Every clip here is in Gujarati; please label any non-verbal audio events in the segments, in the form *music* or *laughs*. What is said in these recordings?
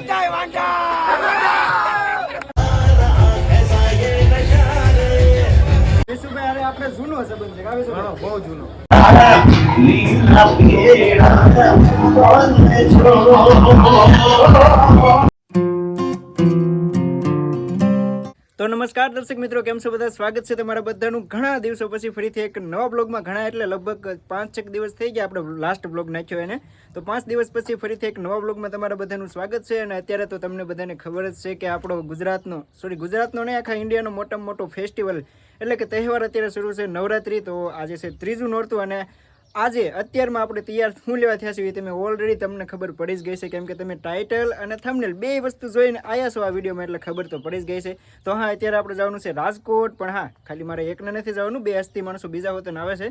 બધાય વાંઢા! આપણે જૂનો સંબંધ છે કાવે બહુ જૂનો. નમસ્કાર, દર્શક મિત્રો, કેમ છો બધા? સ્વાગત છે તમારા બધાનું. ઘણા દિવસો પછી ફરીથી એક નવા બ્લોગમાં. ઘણા એટલે લગભગ પાંચ છેક દિવસ થઈ ગયા આપણે લાસ્ટ બ્લોગ નાખ્યો એને. તો પાંચ દિવસ પછી ફરીથી એક નવા બ્લોગમાં તમારા બધાનું સ્વાગત છે. અને અત્યારે તો તમને બધાને ખબર જ છે કે આપણો ગુજરાતનો સોરી ગુજરાતનો નહીં, આખા ઇન્ડિયાનો મોટામાં મોટો ફેસ્ટિવલ એટલે કે તહેવાર અત્યારે શરૂ છે નવરાત્રિ. તો આજે છે ત્રીજું નોરતું અને આજે અત્યારમાં આપણે તૈયાર શું લેવા થયા છીએ. તમે ઓલરેડી તમને ખબર પડી જ ગઈ છે કેમ કે તમે ટાઇટલ અને થંબનેલ બે વસ્તુ જોઈને આવ્યા છો આ વિડીયોમાં, એટલે ખબર તો પડી જ ગઈ છે. તો હા, અત્યારે આપણે જવાનું છે રાજકોટ, પણ હા, ખાલી મારે એકને નથી જવાનું, બે હસ્તી માણસો બીજા હોતન આવે છે.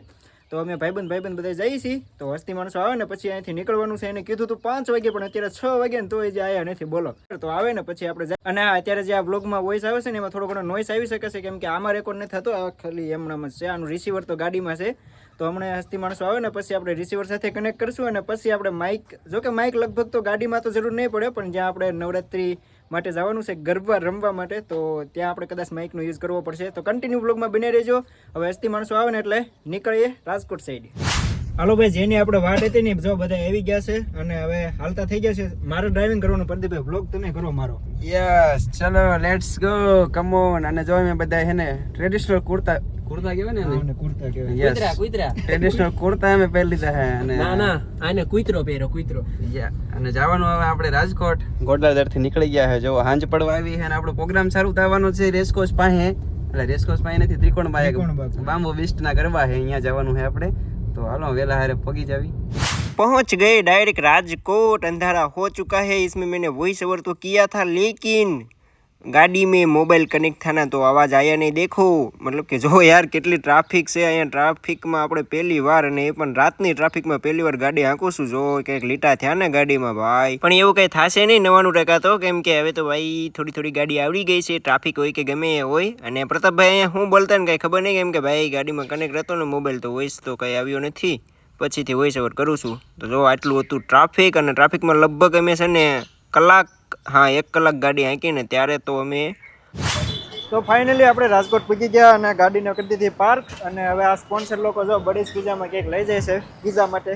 તો અમે ભાઈબંધ ભાઈબંધ બધા જઈએ છીએ. તો હસ્તી માણસો આવે ને પછી અહીંથી નીકળવાનું છે. એને કીધું હતું પાંચ વાગે, પણ અત્યારે છ વાગે ને એ જે આવ્યા નથી. બોલો. તો આવે ને પછી આપણે. અને અત્યારે જે આ બ્લોગમાં વોઇસ આવે છે ને એમાં થોડો ઘણો નોઈસ આવી શકે છે, કેમ કે આમાં રેકોર્ડ નથી થતો. ખાલી એમનામાં છે. આનું રિસીવર તો ગાડીમાં છે. તો હમણાં હસ્તી માણસો આવે ને, પછી આપણે રિસીવર સાથે કનેક્ટ કરશું અને પછી આપણે માઇક જો કે માઇક લગભગ તો ગાડીમાં તો જરૂર નહીં પડે, પણ જ્યાં આપણે નવરાત્રી માટે જવાનું છે, ગરબા રમવા માટે, તો ત્યાં આપણે કદાચ માઇકનો યુઝ કરવો પડશે. તો કન્ટિન્યુ બ્લોગમાં બને રહેજો. હવે હસ્તી માણસો આવે ને એટલે નીકળીએ રાજકોટ સાઈડ હાલો ભાઈ જેની આપણે વાત હતી ને જો બધા આવી ગયા છે અને હવે હાલતા થઈ ગયા છે. મારે ડ્રાઇવિંગ કરવાનું પ્રદીપભાઈ બ્લોગ તમે કરો મારો. યસ ચલો લેટ્સ ગો કમ ઓન અને જો અમે બધા હે ને ટ્રેડિશનલ કુર્તા કુર્તા કહેવાય ને કુર્તા કહેવાય. યસ કુતરા કૂતરા. ટ્રેડિશનલ કુર્તા અમે પહેરી લીધા હે અને ના ના. આને કુતરો પહેરો કુતરો. યા અને જવાનું હવે આપણે રાજકોટ. ગોડલાદરથી નીકળી ગયા છે જો હાંજ પડવા આવી છે અને આપણો પ્રોગ્રામ સારું થવાનો છે રેસકોર્સ પાસે. એટલે રેસકોર્સ પાસે નથી ત્રિકોણ ત્રિકોણ બામ્બો બીસ્ટ ના ગરબા છે અહીંયા જવાનું છે આપણે. તો હાલો વેલા હારે પગી જાવી पहुंच गए डायरेक्ट राजकोट अंधारा हो चुका है इसमें मैंने वॉइस ओवर तो किया था लेकिन गाड़ी में मोबाइल कनेक्ट था ना तो आवाज़ आया नहीं देखो मतलब કે જો યાર કેટલી ટ્રાફિક છે અહીંયા ટ્રાફિકમાં આપણે પહેલી વાર અને એ પણ રાતની ટ્રાફિકમાં પહેલી વાર ગાડી હાંકું છું જો કંઈક લીટા થયા ને ગાડીમાં ભાઈ પણ એવું કંઈ થશે નહીં નવાનું ટકા તો કેમ કે હવે તો ભાઈ થોડી થોડી ગાડી આવડી ગઈ છે ટ્રાફિક હોય કે ગમે એ હોય અને પ્રતાપભાઈ અહીંયા હું બોલતા ને કાંઈ ખબર નહીં કેમ કે ભાઈ ગાડીમાં કનેક્ટ હતો ને મોબાઈલ તો વોઇસ તો કંઈ આવ્યો નથી પછીથી વોઇસ ઓવર કરું છું તો જો આટલું હતું ટ્રાફિક અને ટ્રાફિકમાં લગભગ અમે છે ને કલાક હા એક કલાક ગાડી હાંકીને ત્યારે તો અમે તો ફાઇનલી આપણે રાજકોટ પૂગી ગયા અને ગાડીને કરી દીધી પાર્ક અને હવે આ સ્પોન્સર લોકો જો બડીસ પૂજામાં કંઈક લઈ જાય છે પીઝા માટે.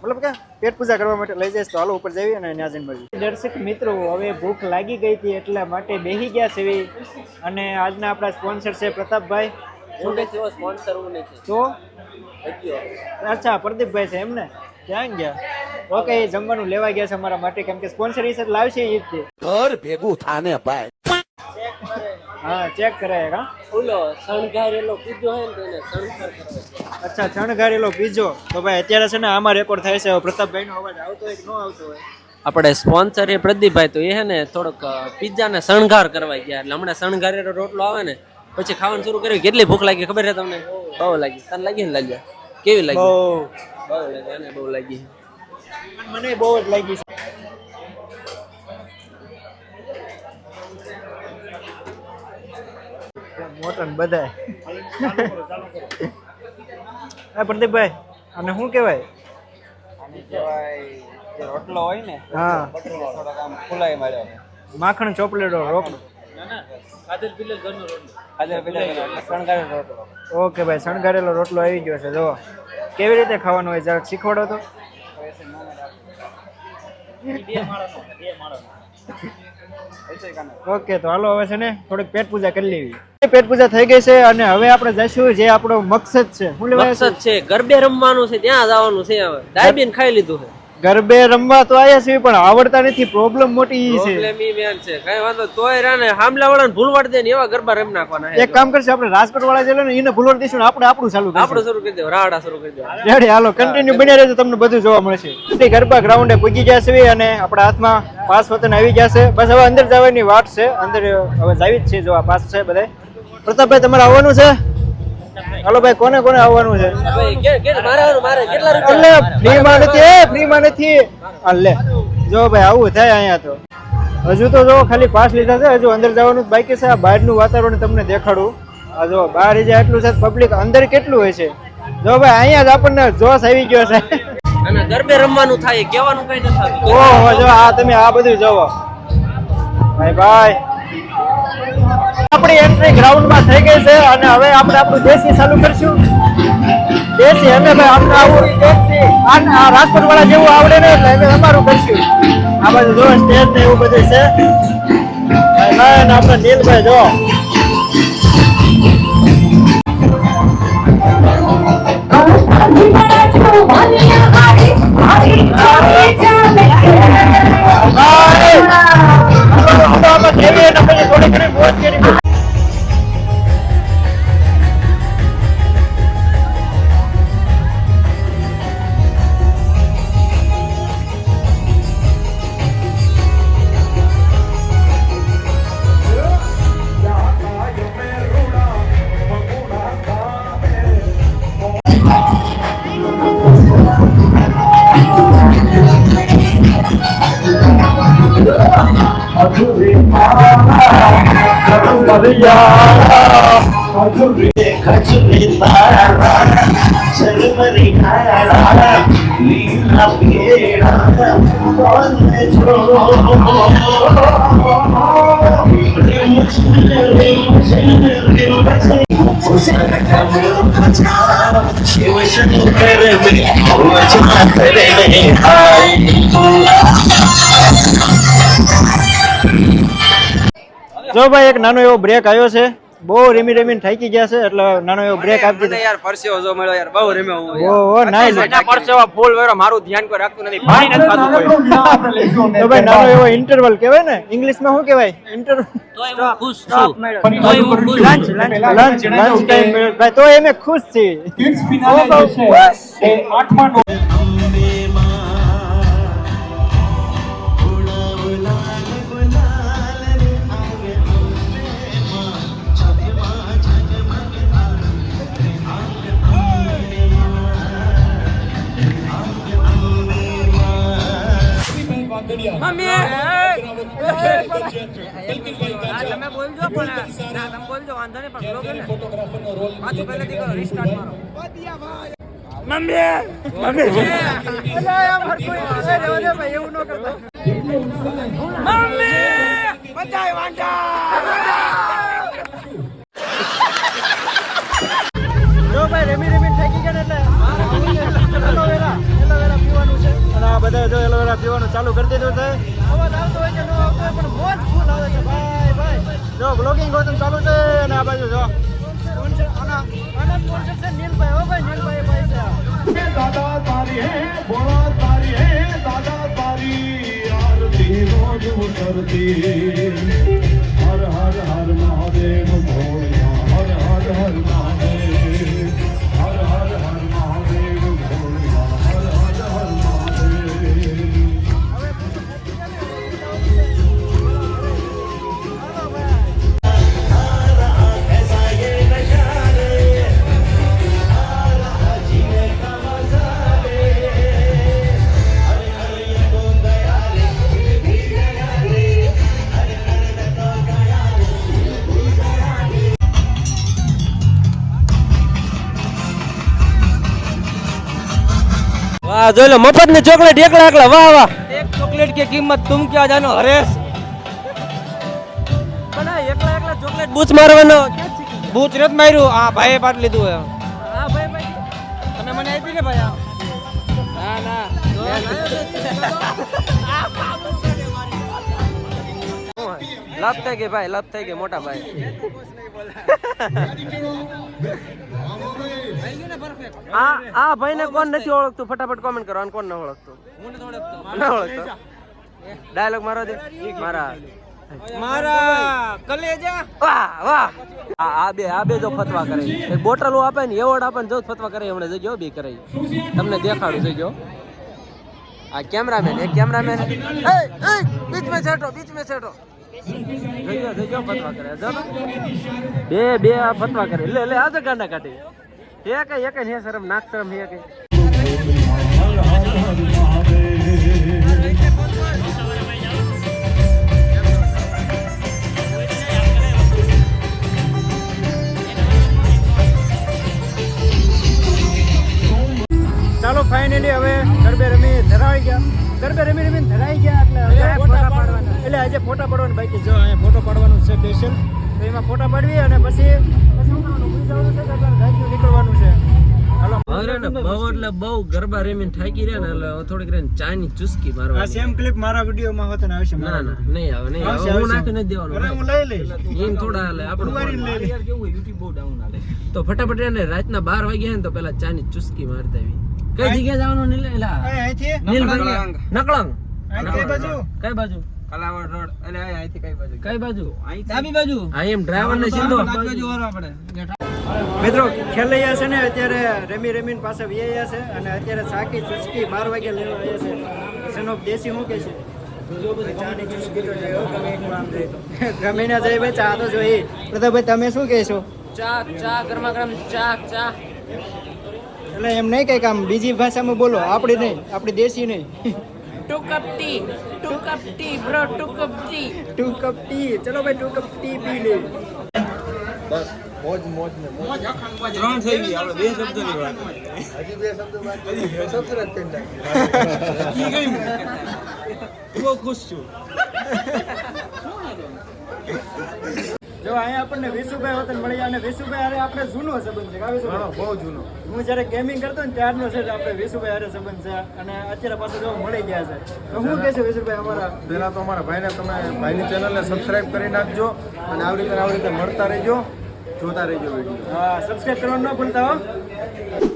મતલબ કે પેટ પૂજા કરવા માટે લઈ જાય છે તો હાલો ઉપર જઈએ અને ત્યાં જઈને મળીએ દર્શક મિત્રો હવે ભૂખ લાગી ગઈ હતી એટલા માટે બેહી ગયા છે અને આજના આપણા સ્પોન્સર છે પ્રતાપભાઈ. સ્પોન્સર હું નથી. તો? અચ્છા પ્રદીપભાઈ છે એમને? ક્યાં ગયા? ઓકે એ જમવાનું લેવા ગયા છે અમારા માટે. કેમ કે સ્પોન્સર ઈસર સર લાવશે એ જ ઘર ભેગું થાને ભાઈ. હા ચેક કરાય હા. ફૂલો શણગારેલો પીજો હે ને તેને શણગાર કરે અચ્છા શણગારેલો પીજો. તો ભાઈ અત્યારે છે ને આમાં રેકોર્ડ થાય છે. પ્રતાપભાઈનો પ્રતાપભાઈ નો અવાજ આવતો હોય કે ન આવતો હોય? આપણે સ્પોન્સર એ પ્રદીપભાઈ તો એ હે ને થોડોક પિઝા ને શણગાર કરવા ગયા. એટલે હમણાં શણગારેલો રોટલો આવે ને પછી ખાવાનું શરૂ કર્યું. કેટલી ભૂખ લાગી ખબર છે તમને? બહુ લાગી. તને લાગી ને લાગ્યા? કેવી લાગી? બહુ. બહુ લાગી અને બહુ લાગી. મને બહુ જ લાગી છે. મોટન બધા હા પ્રદીપભાઈ અને શું કહેવાય? રોટલો હોય ને હા. ફૂલાઈ માર્યો માખણ ચોપલેટો રોટલો. ઓકે ભાઈ શણગારેલો રોટલો આવી ગયો છે જો કેવી રીતે ખાવાનું હોય જરાક શીખવાડો તો. ઓકે તો હાલો હવે છે ને થોડીક પેટ પૂજા કરી લેવી. પેટ પૂજા થઈ ગઈ છે અને હવે આપણે જઈશું જે આપણો મકસદ છે. મકસદ છે? ગરબે રમવાનું છે ત્યાં જવાનું છે હવે. ડાયબીન ખાઈ લીધું છે. ગરબે રમવા તો આયા છે પણ આવડતા નથી. પ્રોબ્લેમ મોટી ઈ છે. પ્રોબ્લેમ ઈ મેન છે. કઈ વાંધો તોય રાને હામલા વાળાને ભૂલવાડ દે ને એવા ગરબા રમ નાખવાના એક કામ કરશે આપણે રાજકોટ વાળા જે ને એને ભૂલવાડ દેશું ને આપણે આપણું ચાલુ આપણે કરશું. શરૂ કરી દેવું રાડા શરૂ કરી દેવું. રેડી હાલો કન્ટિન્યુ બન્યા રહેજો તમને બધું જોવા મળશે. તે ગરબા ગ્રાઉન્ડે પહોંચી જશે અને આપણા હાથમાં પાસ વતન આવી ગયા છે. બસ હવે અંદર જવાની વાટ છે. અંદર હવે જાવી જ છે જો આ પાસ છે બધા પ્રતાપભાઈ તમારે આવવાનું છે? હાલો ભાઈ કોને કોને આવવાનું છે? એટલે ફ્રી ફ્રીમાં નથી એ ફ્રીમાં નથી. આ લે જો ભાઈ આવું થાય અહીંયા તો. હજુ તો જો ખાલી પાસ લીધા છે હજુ અંદર જવાનું બાકી છે. આ બહારનું વાતાવરણ તમને દેખાડું. આ જો બહાર જે આટલું છે પબ્લિક અંદર કેટલું હોય છે? જો ભાઈ અહીંયા જ આપણને જોશ આવી ગયો છે. અને ગરબે રમવાનું થાય કહેવાનું કઈ નથી. ઓહો જો આ તમે આ બધું જોવો. ભાઈ ભાઈ. આપણી એન્ટ્રી ગ્રાઉન્ડમાં થઈ ગઈ છે અને હવે આપણે આપણું દેશી ચાલુ કરશું. દેશી અમે ભાઈ અમને આવું દેશી આ રાજકોટ વાળા જેવું આવડે ને એટલે અમે અમારું કરશું. આ બધું જો સ્ટેજ ને એવું બધું છે. આપણે નીલભાઈ જો ભાઈ Let's get it. மாறியா Madurai Shiv Shankar में જો ભાઈ એક નાનો એવો બ્રેક આવ્યો છે. બહુ રેમી રેમીને થાકી ગયા છે એટલે નાનો એવો બ્રેક આપી દીધો યાર પરસેવો જો મળ્યો યાર બહુ રેમ્યો હું ઓ ઓ નાઈસ પરસેવા ફૂલ વેરો મારું ધ્યાન કોઈ રાખતું નથી પાણી નથી ખાતું કોઈ. તો ભાઈ નાનો એવો ઇન્ટરવલ કહેવાય ને? ઇંગ્લિશમાં શું કહેવાય? ઇન્ટર તોય હું ખુશ છું. તોય હું ખુશ લંચ લંચ લંચ ટાઈમ ભાઈ તો એમે ખુશ છે કિડ્સ ફિનાલે છે એ આઠમા નો તમે બોલજો પણ તમે બોલજો વાંધો નહીં પણ બ્લોગ ને પાછું પહેલેથી કરો રિસ્ટાર્ટ મારો એવું ન કરતા જો છે અને આ બધા જો એલોવેરા પીવાનું ચાલુ કરી દીધું છે. અવાજ આવતો હોય કે ન આવતો હોય પણ મોજ ફૂલ આવે છે ભાઈ ભાઈ. જો બ્લોગિંગ ગોતમ ચાલુ છે અને આ બાજુ જો. દાદા તારી હે ભોળા તારી હે દાદા તારી આરતી રોજ ઉતરતી. હર હર હર મહાદેવ ભોળિયા હર હર હર આ જોઈ લો મફતની ચોકલેટ એકલા એકલા વાહ વાહ. એક ચોકલેટ કે કિંમત તુમ ક્યાં જાનો હરેશ? બના એકલા એકલા ચોકલેટ બૂચ મારવાનો. બૂચ રત માર્યું આ ભાઈએ પાટ લીધું હે હા ભાઈ ભાઈ. તમે મને આપી ને ભાઈ ના ના. લાભ થઈ ગઈ ભાઈ લાભ થઈ ગઈ મોટા ભાઈ? *laughs* આ આ ભાઈને કોણ નથી ઓળખતું? ફટાફટ કોમેન્ટ કરવાનું કોણ ન ઓળખતું? ન ઓળખતો. ડાયલોગ મારો દે. મારા. મારા કલેજા. વાહ વાહ. આ બે આ બે જો ફતવા કરે. એક બોટલો આપે ને એવોર્ડ આપે ને જો ફતવા કરે. એમણે જોજો બે કરે તમને દેખાડું જોજો આ કેમેરામેન એક કેમેરામેન. એ એ બીચ મે છેટો. બીચ મે છેટો જોજો જોજો ફતવા કરે. જો. બે બે આ ફતવા કરે. લે લે આજે ગાંડા કાઢી. એક એક હે શરમ નાક શરમ હે કે? ચાલો ફાઇનલી હવે ગરબે રમી ધરાઈ ગયા. ગરબે રમી રમી ધરાઈ ગયા એટલે હવે ફોટા પાડવાના. એટલે આજે ફોટા પાડવાનું બાકી જો અહીંયા ફોટો પાડવાનું છે સ્પેશિયલ તો એમાં ફોટા પાડવી અને પછી પછી કે નીકળવાનું હાલો ને બહુ એટલે બહુ ગરબા રેમીને થાકી રહ્યા ને એટલે થોડીક રહીને ચાની ચુસ્કી આ સેમ ક્લિપ મારા વિડીયોમાં હોત ને આવશે ના ના નહીં આવે નહીં આવે. હું નાખી નથી દેવાનો અરે હું લઈ લઈશ. એમ થોડા હાલે આપણું તો ફટાફટ એને રાતના બાર વાગ્યા ને તો પેલા ચાની ચુસ્કી મારતા આવી. કઈ જગ્યાએ જવાનું નીલ? એલા અહીં અહીંથી? નીલભાઈ નકળંગ. કઈ બાજુ? કઈ બાજુ? કલાવડ રોડ. એટલે અહીંથી કઈ બાજુ? કઈ બાજુ? ડાબી બાજુ. આ એમ ડ્રાઈવર ને સીધો. મિત્રો ખેલૈયા છે ને અત્યારે રમી રમીને પાછા વ્યાયા છે અને અત્યારે સાકી ચુસ્કી બાર વાગે લેવા આવ્યા છે. સનોપ દેશી શું કે છે? ગમે ના જાય ભાઈ ચા તો જોઈએ. પ્રતાપભાઈ તમે શું કહેશો ચા ચા ગરમા ગરમ ચા ચા. એટલે એમ નહીં કંઈક આમ બીજી ભાષામાં બોલો આપણી નહીં આપણી દેશી નહીં. Two cup tea two cup tea bro two cup tea two cup tea ચલો ભાઈ ટુ કપ ટી પી લે. ત્રણ થઈ ગઈ આપણે બે શબ્દોની વાત બહુ ખુશ છું. જો અહીંયા આપણને વિશુભાઈ વતન મળી અને વિશુભાઈ હારે આપણે જૂનો સંબંધ છે. કાવી બહુ જૂનો. હું જ્યારે ગેમિંગ કરતો ને ત્યારનો છે આપણે વિશુભાઈ હારે સંબંધ છે. અને અત્યારે પાછું જો મળી ગયા છે. તો હું કહેશું વિશુભાઈ અમારા? પહેલા તો અમારા ભાઈને તમે ભાઈની ચેનલને સબસ્ક્રાઇબ કરી નાખજો અને આવી રીતે ને આવી રીતે મળતા રહેજો. જોતા રહેજો વીડિયો હા સબસ્ક્રાઇબ કરવાનું ન ભૂલતા હો.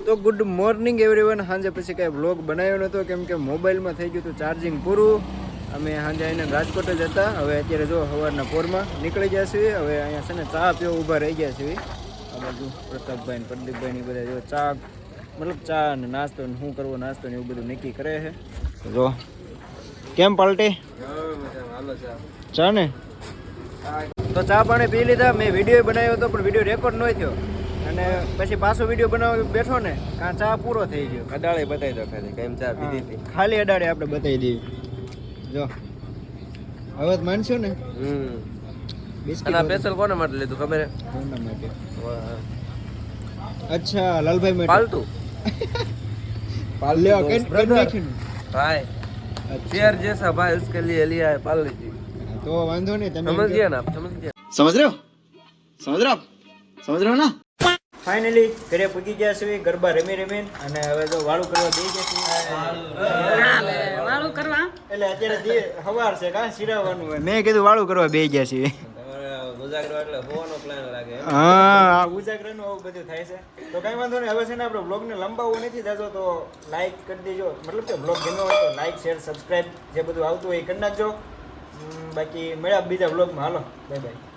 તો ગુડ મોર્નિંગ એવરીવન સાંજે પછી કાંઈ બ્લોગ બનાવ્યો નહોતો કેમ કે મોબાઈલમાં થઈ ગયું હતું ચાર્જિંગ પૂરું. અમે સાંજે આવીને રાજકોટ જ હતા. હવે અત્યારે જો સવારના પોરમાં નીકળી ગયા છીએ. હવે અહીંયા છે ને ચા પીવા ઊભા રહી ગયા છીએ. આ બાજુ પ્રતાપભાઈ ને પ્રદીપભાઈ ને બધા જો ચા મતલબ ચા ને નાસ્તો ને શું કરવો નાસ્તો ને એવું બધું નક્કી કરે છે. જો કેમ પાલટી? ચા. ને? તો ચા પાણી પી લીધા મેં વિડીયો બનાવ્યો હતો પણ વિડીયો રેકોર્ડ ન થયો અને પછી પાછો વિડીયો બનાવવા બેઠો ને કાં ચા પૂરો થઈ ગયો અડાળે બતાવી દો ખાલી કેમ ચા પીધી હતી ખાલી અડાડે આપણે બતાવી દેવી જો હવે તો માનશો ને હમ બિસ્કિટ અને આ સ્પેશિયલ કોને માટે લીધું ખબર હે કોના માટે અચ્છા લાલભાઈ માટે પાલતુ લ્યો કઈ કઈ નાખ્યું ને? ભાઈ અચ્છા. शेर जैसा भाई उसके लिए लिया है पाल लीजिए તો વાંધો નહીં તમે સમજ ગયા ને સમજ ગયા સમજ રહ્યો? સમજ રહ્યો? સમજ રહ્યો ના? ફાઇનલી ઘરે પૂગી ગયા છે ગરબા રમી રમી અને હવે તો વાળું કરવા દઈ ગયા વાળું. કરવા. એટલે અત્યારે હવાર છે કાં સિરાવવાનું હોય. મેં કીધું વાળું કરવા બે ગયા છીએ. હા ઉજાગરનું આવું બધું થાય છે. તો કઈ વાંધો નહીં હવે છે ને આપણે બ્લોગને લંબાવવું નથી જાજો તો લાઈક કરી દેજો. મતલબ કે બ્લોગ ગમ્યો હોય તો લાઈક શેર સબસ્ક્રાઈબ જે બધું આવતું હોય એ કરી નાખજો. બાકી મળ્યા બીજા બ્લોગમાં હાલો બાય બાય